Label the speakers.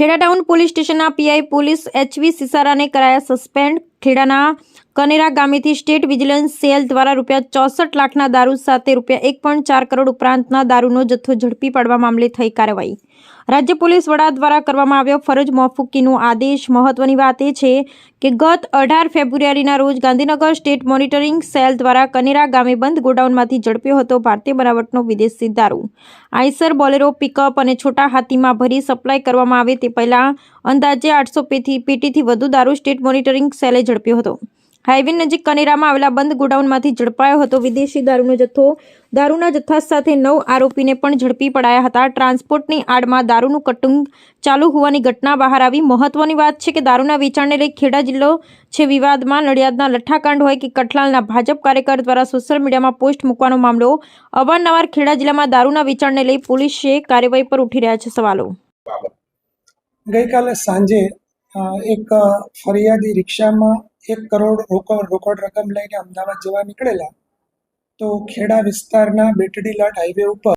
Speaker 1: Kheda town police સ્ટેશનના PI police HV સિસારાને કરાયા સસ્પેન્ડ ખેડાના કનેરા ગામેથી સ્ટેટ વિજિલન્સ સેલ દ્વારા રૂપિયા ચોસઠ લાખના દારૂ સાથે રૂપિયા એક કરોડ ઉપરાંતના દારૂનો જથ્થો ઝડપી પાડવા મામલે થઈ કાર્યવાહી. રાજ્ય પોલીસ વડા દ્વારા કરવામાં આવ્યો ફરજ મોફુકીનો આદેશ. મહત્વની વાત એ છે કે ગત અઢાર ફેબ્રુઆરીના રોજ ગાંધીનગર સ્ટેટ મોનિટરિંગ સેલ દ્વારા કનેરા ગામે બંધ ગોડાઉનમાંથી ઝડપ્યો હતો ભારતીય બનાવટનો વિદેશી દારૂ. આઈસર, બોલેરો, પિકઅપ અને છોટા હાથીમાં ભરી સપ્લાય કરવામાં આવે તે પહેલા અંદાજે આઠસો પેટીથી વધુ દારૂ સ્ટેટ મોનિટરિંગ સેલે ઝડપ્યો હતો. હાઈવે નજીક કનેરામાં આવેલા બંધ ગોડાઉનમાંથી ઝડપાયો હતો. વિદેશી દારૂનો જથ્થો, દારૂના જથ્થા સાથે નવ આરોપીને પણ ઝડપી પડાયા હતા. ટ્રાન્સપોર્ટની આડમાં દારૂનું કટુંગ ચાલુ હોવાની ઘટના બહાર આવી. મહત્વની વાત છે કે દારૂના વેચાણને લઈ ખેડા જિલ્લો છે વિવાદમાં. નડિયાદના લઠ્ઠાકાંડ હોય કે કઠલાલના ભાજપ કાર્યકર દ્વારા સોશિયલ મીડિયામાં પોસ્ટ મૂકવાનો મામલો. અવારનવાર ખેડા જિલ્લામાં દારૂના વેચાણને લઈ પોલીસે કાર્યવાહી પર ઉઠી રહ્યા છે સવાલો.
Speaker 2: ગઈકાલે સાંજે એક ફરિયાદી રિક્ષામાં એક કરોડ રોકડ રોકડ રકમ લઈને અમદાવાદ જવા નીકળેલા, તો ખેડા વિસ્તારના બેટડીલાટ હાઈવે ઉપર